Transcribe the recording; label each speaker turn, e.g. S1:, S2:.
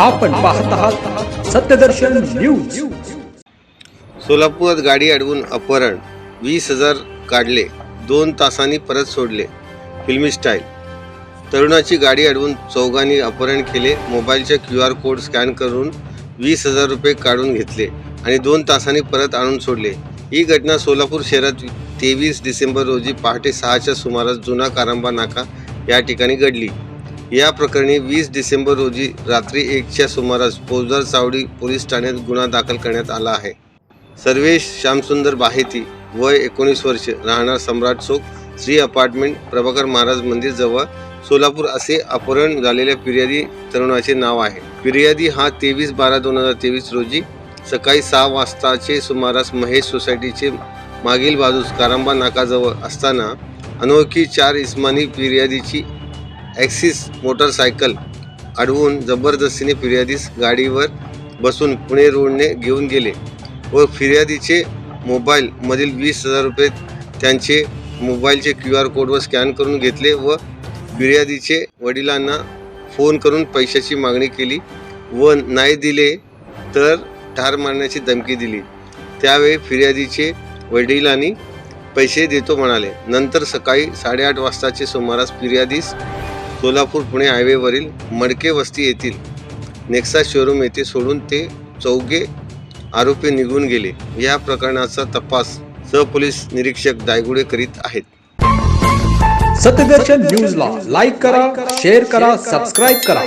S1: आपण पाहत आहात सत्यदर्शन न्यूज.
S2: सोलापुरात गाडी अडवून अपहरण वीस हजार काढले दोन तासांनी परत सोडले फिल्मी स्टाईल. तरुणाची गाडी अडवून चौघांनी अपहरण केले मोबाईलच्या क्यू आर कोड स्कॅन करून वीस हजार रुपये काढून घेतले आणि दोन तासांनी परत आणून सोडले. ही घटना सोलापूर शहरात तेवीस डिसेंबर रोजी पहाटे सहाच्या सुमारास जुना कारंबा नाका या ठिकाणी घडली. या प्रकरणी वीस डिसेंबर रोजी रात्री एकच्या सुमारास फौजदार चावडी पोलीस ठाण्यात गुन्हा दाखल करण्यात आला आहे. सर्वेश श्यामसुंदर बाहेती वय एकोणीस वर्ष राहणार सम्राट चौक श्री अपार्टमेंट प्रभाकर महाराज मंदिर जवळ सोलापूर असे अपहरण झालेल्या फिर्यादी तरुणाचे नाव आहे. फिर्यादी हा तेवीस बारा दोन हजार तेवीस रोजी सकाळी सहा वाजताचे सुमारास महेश सोसायटीचे मागील बाजूस कारंबा नाकाजवळ असताना अनोळखी चार इस्मानी फिर्यादीची ॲक्सिस मोटरसायकल अडवून जबरदस्तीने फिर्यादीस गाडीवर बसून पुणे रोडने घेऊन गेले व फिर्यादीचे मोबाईलमधील वीस हजार रुपये त्यांचे मोबाईलचे क्यू आर कोडवर स्कॅन करून घेतले व फिर्यादीचे वडिलांना फोन करून पैशाची मागणी केली व नाही दिले तर ठार मारण्याची धमकी दिली. त्यावेळी फिर्यादीचे वडिलांनी पैसे देतो म्हणाले. नंतर सकाळी साडेआठ वाजताचे सुमारास फिर्यादीस सोलापूर पुणे हायवेवरील मडके वस्ती येथील नेक्सा शोरूम येथे सोडून ते चौघे आरोपी निघून गेले. या प्रकरणाचा तपास सहपोलीस निरीक्षक दायगुडे करीत आहेत.
S1: सत्यदर्शन न्यूजला लाईक करा शेअर करा सबस्क्राईब करा.